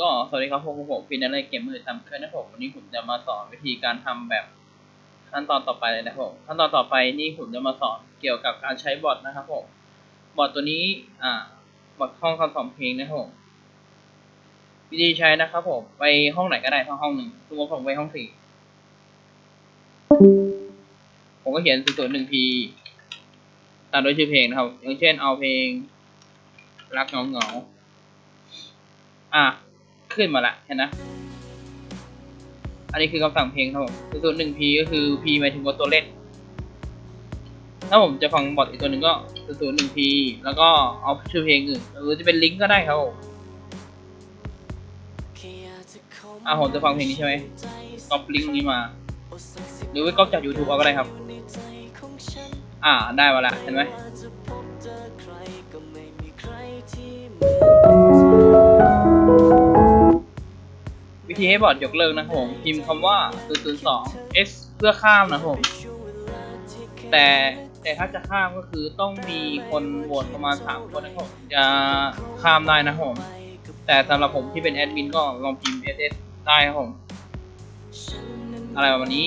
ก็สวัสดีครับผมผมฟินอะไรเกมมือทำเคยนะผมวันนี้ผมจะมาสอนวิธีการทำแบบขั้นตอนต่อไปเลยนะครับผมขั้นตอนต่อไปนี่ผมจะมาสอนเกี่ยวกับการใช้บอทนะครับผมบอทตัวนี้อ่าบอทห้องคำสอนเพลงนะครับผมวิธีใช้นะครับผมไปห้องไหนก็ได้ทั้งห้องหนึ่งสมมติผมไปห้องสี่ผมก็เขียนศูนย์หนึ่งพีตามด้วยชื่อเพลงนะครับ อย่างเช่นเอาเพลงรักเงาเงาอะ ขึ้นมาละเห็นนะอันนี้คือคำสั่งเพลงครับผมส่วนหนึ่ง p ก็คือ p หมายถึงว่าตัวเล่น ถ้าผมจะฟังบอทอีกตัวหนึ่งก็ศูนย์หนึ่ง p แล้วก็เอาชื่อเพลงอื่นหรือจะเป็นลิงก์ก็ได้ครับผมอะผมจะฟังเพลงนี้ใช่ไหมก๊อปลิงก์นี้มา หรือว่าก๊อปจาก YouTube เอาก็ได้ครับ อ่าได้มาละเห็นไหม ธีให้บอร์ดยกเลิกนะครับผมพิมพ์คำว่า 002 x เพื่อข้ามนะครับผม แต่แต่ถ้าจะข้ามก็คือต้องมีคนโหวตประมาณ 3 คนนะครับผมจะข้ามได้นะครับผม แต่สำหรับผมที่เป็นแอดมินก็ลองพิมพ์ ss ได้ครับผม อะไรประมาณนี้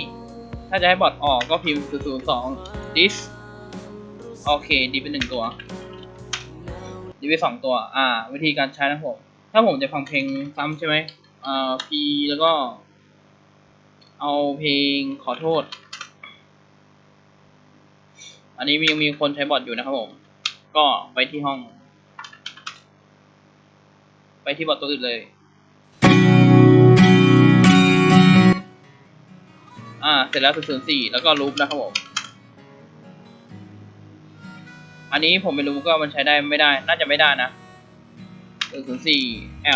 ถ้าจะให้บอร์ดออกก็พิมพ์ 002 dis โอเค ดีเป็นหนึ่งตัว ดีไปสองตัว อ่า วิธีการใช้นะผม ถ้าผมจะฟังเพลงซ้ำใช่ไหม อ่า P แล้วก็ เอาเพลงขอโทษ อันนี้มียังมีคนใช้บอทอยู่นะครับผม ก็ไปที่ห้อง ไปที่บอทตัวอื่นเลย อ่า เสร็จแล้วศูนย์สี่แล้วก็ลูปนะครับผมอันนี้ผมไม่รู้ก็มันใช้ได้ไม่ได้ น่าจะไม่ได้นะศูนย์สี่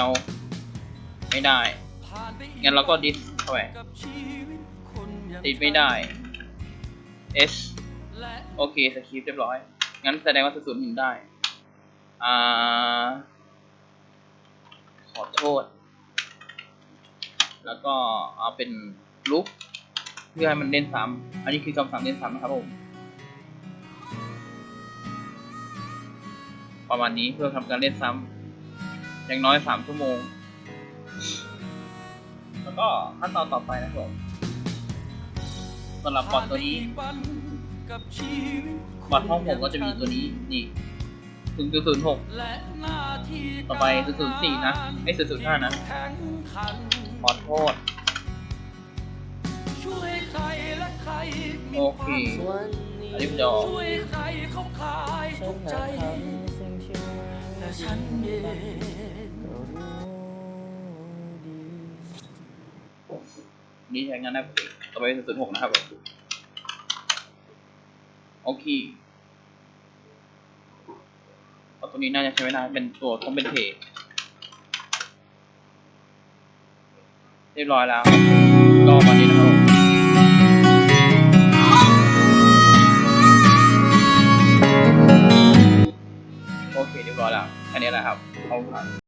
L ไม่ได้ งั้นเราก็ดิสเข้าไปติดไม่ได้ S โอเคสคริปเรียบร้อย งั้นแสดงว่าศูนย์หนึ่งได้ อ่า ขอโทษ แล้วก็เอาเป็นลุกเพื่อให้มันเล่นซ้ำอันนี้คือคำสั่งเล่นซ้ำนะครับผม ประมาณนี้เพื่อทำการเล่นซ้ำอย่างน้อยสามชั่วโมง แล้วก็ขั้นตอนต่อไปนะครับผมสำหรับบอทตัวนี้บอทห้องผมก็จะมีตัวนี้นี่ถึงศูนย์หกต่อไปศูนย์สี่นะไม่ศูนย์ศูนย์ห้านะขอโทษโอเคอันนี้ผมจะออกฉันเอง นี่ใช้งานได้ปกติต่อไปศูนย์หกนะครับโอเคตัวนี้น่าจะใช้ไม่ได้เป็นตัวต้องเป็นเทเรียบร้อยแล้วก็วันนี้นะครับโอเคเรียบร้อยแล้วแค่นี้แหละครับเอาครั